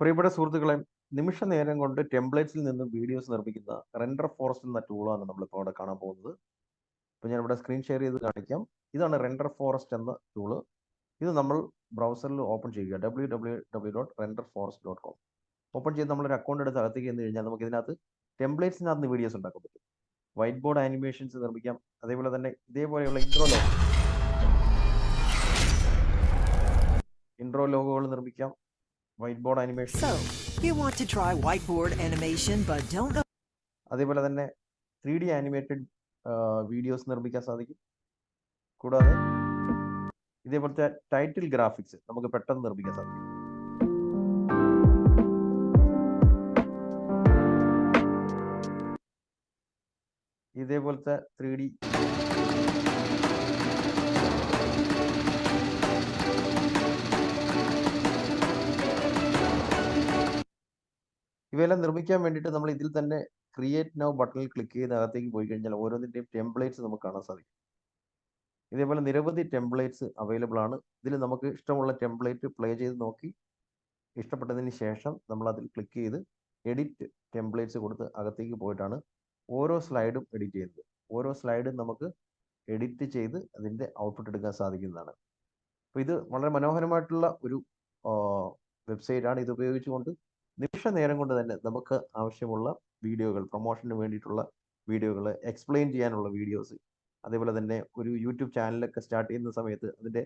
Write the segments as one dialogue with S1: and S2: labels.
S1: പ്രിയപ്പെട്ട സുഹൃത്തുക്കളെ നിമിഷ നേരം കൊണ്ട് ടെംപ്ലേറ്റ്സിൽ നിന്ന് വീഡിയോസ് നിർമ്മിക്കുന്ന റെൻഡർ ഫോറസ്റ്റ് എന്ന ടൂളാണ് നമ്മളിപ്പോൾ അവിടെ കാണാൻ പോകുന്നത്. അപ്പോൾ ഞാൻ ഇവിടെ സ്ക്രീൻ ഷെയർ ചെയ്ത് കാണിക്കാം. ഇതാണ് റെൻഡർ ഫോറസ്റ്റ് എന്ന ടൂൾ ഇത് നമ്മൾ ബ്രൗസറിൽ ഓപ്പൺ ചെയ്യുക. W W W dot render forest dot com open ചെയ്ത് നമ്മളൊരു അക്കൗണ്ട് എടുത്ത് അകത്തേക്ക് ചെന്ന് കഴിഞ്ഞാൽ നമുക്ക് ഇതിനകത്ത് ടെംപ്ലേറ്റ്സിനകത്ത് വീഡിയോസ് ഉണ്ടാക്കാൻ പറ്റും. വൈറ്റ് ബോർഡ് ആനിമേഷൻസ് നിർമ്മിക്കാം. അതേപോലെ തന്നെ ഇതേപോലെയുള്ള ഇൻട്രോ ലോഗോ ഇൻട്രോ ലോഗോകൾ നിർമ്മിക്കാം. White animation. Animation
S2: So, you want to try whiteboard animation but don't know
S1: അതേപോലെ തന്നെ ത്രീ ഡി ആനിമേറ്റഡ് വീഡിയോസ് നിർമ്മിക്കാൻ സാധിക്കും കൂടാതെ ഇതേപോലത്തെ ടൈറ്റിൽ ഗ്രാഫിക്സ് നമുക്ക് പെട്ടെന്ന് നിർമ്മിക്കാൻ സാധിക്കും ഇതേപോലത്തെ ത്രീ ഡി ഇവയെല്ലാം നിർമ്മിക്കാൻ വേണ്ടിയിട്ട് നമ്മൾ ഇതിൽ തന്നെ ക്രിയേറ്റ് നൗ ബട്ടണിൽ ക്ലിക്ക് ചെയ്ത് അകത്തേക്ക് പോയി കഴിഞ്ഞാൽ ഓരോന്നിന്റെയും ടെംപ്ലേറ്റ്സ് നമുക്ക് കാണാൻ സാധിക്കും. ഇതേപോലെ നിരവധി ടെംപ്ലേറ്റ്സ് അവൈലബിൾ ആണ്. ഇതിൽ നമുക്ക് ഇഷ്ടമുള്ള ടെംപ്ലേറ്റ് പ്ലേ ചെയ്ത് നോക്കി. ഇഷ്ടപ്പെട്ടതിന് ശേഷം നമ്മൾ അതിൽ ക്ലിക്ക് ചെയ്ത് എഡിറ്റ് ടെംപ്ലേറ്റ്സ് കൊടുത്ത് അകത്തേക്ക് പോയിട്ടാണ് ഓരോ സ്ലൈഡും എഡിറ്റ് ചെയ്യുന്നത്. ഓരോ സ്ലൈഡും നമുക്ക് എഡിറ്റ് ചെയ്ത് അതിന്റെ ഔട്ട്പുട്ട് എടുക്കാൻ സാധിക്കുന്നതാണ്. അപ്പോൾ ഇത് വളരെ മനോഹരമായിട്ടുള്ള ഒരു വെബ്സൈറ്റ് ആണ്. ഇത് ഉപയോഗിച്ചുകൊണ്ട് നിമിഷ നേരം കൊണ്ട് തന്നെ നമുക്ക് ആവശ്യമുള്ള വീഡിയോകൾ പ്രൊമോഷന് വേണ്ടിയിട്ടുള്ള വീഡിയോകൾ എക്സ്പ്ലെയിൻ ചെയ്യാനുള്ള വീഡിയോസ് അതേപോലെ തന്നെ ഒരു യൂട്യൂബ് ചാനലൊക്കെ സ്റ്റാർട്ട് ചെയ്യുന്ന സമയത്ത് അതിന്റെ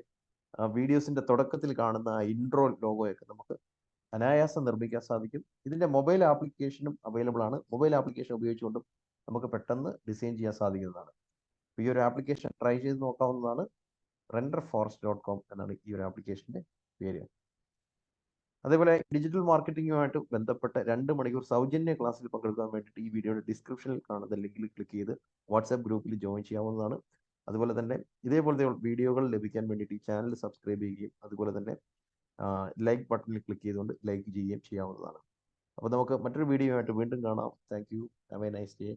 S1: വീഡിയോസിന്റെ തുടക്കത്തിൽ കാണുന്ന ആ ഇൻട്രോ ലോഗോയൊക്കെ നമുക്ക് അനായാസം നിർമ്മിക്കാൻ സാധിക്കും. ഇതിന്റെ മൊബൈൽ ആപ്ലിക്കേഷനും അവൈലബിൾ ആണ്. മൊബൈൽ ആപ്ലിക്കേഷൻ ഉപയോഗിച്ചുകൊണ്ടും നമുക്ക് പെട്ടെന്ന് ഡിസൈൻ ചെയ്യാൻ സാധിക്കുന്നതാണ്. ഈ ഒരു ആപ്ലിക്കേഷൻ ട്രൈ ചെയ്ത് നോക്കാവുന്നതാണ്. റെൻഡർ ഫോറസ്റ്റ് ഡോട്ട് കോം എന്നാണ് ഈ ഒരു ആപ്ലിക്കേഷന്റെ പേര്. അതേപോലെ ഡിജിറ്റൽ മാർക്കറ്റിംഗുമായിട്ട് ബന്ധപ്പെട്ട രണ്ട് മണിക്കൂർ സൗജന്യ ക്ലാസ്സിൽ പങ്കെടുക്കാൻ വേണ്ടിയിട്ട് ഈ വീഡിയോയുടെ ഡിസ്ക്രിപ്ഷനിൽ കാണുന്ന ലിങ്കിൽ ക്ലിക്ക് ചെയ്ത് വാട്സാപ്പ് ഗ്രൂപ്പിൽ ജോയിൻ ചെയ്യാവുന്നതാണ്. അതുപോലെ തന്നെ ഇതേപോലത്തെ വീഡിയോകൾ ലഭിക്കാൻ വേണ്ടിയിട്ട് ഈ ചാനൽ സബ്സ്ക്രൈബ് ചെയ്യുകയും അതുപോലെ തന്നെ ലൈക്ക് ബട്ടണിൽ ക്ലിക്ക് ചെയ്തുകൊണ്ട് ലൈക്ക് ചെയ്യുകയും ചെയ്യാവുന്നതാണ്. അപ്പോൾ നമുക്ക് മറ്റൊരു വീഡിയോയുമായിട്ട് വീണ്ടും കാണാം. Thank you have a nice day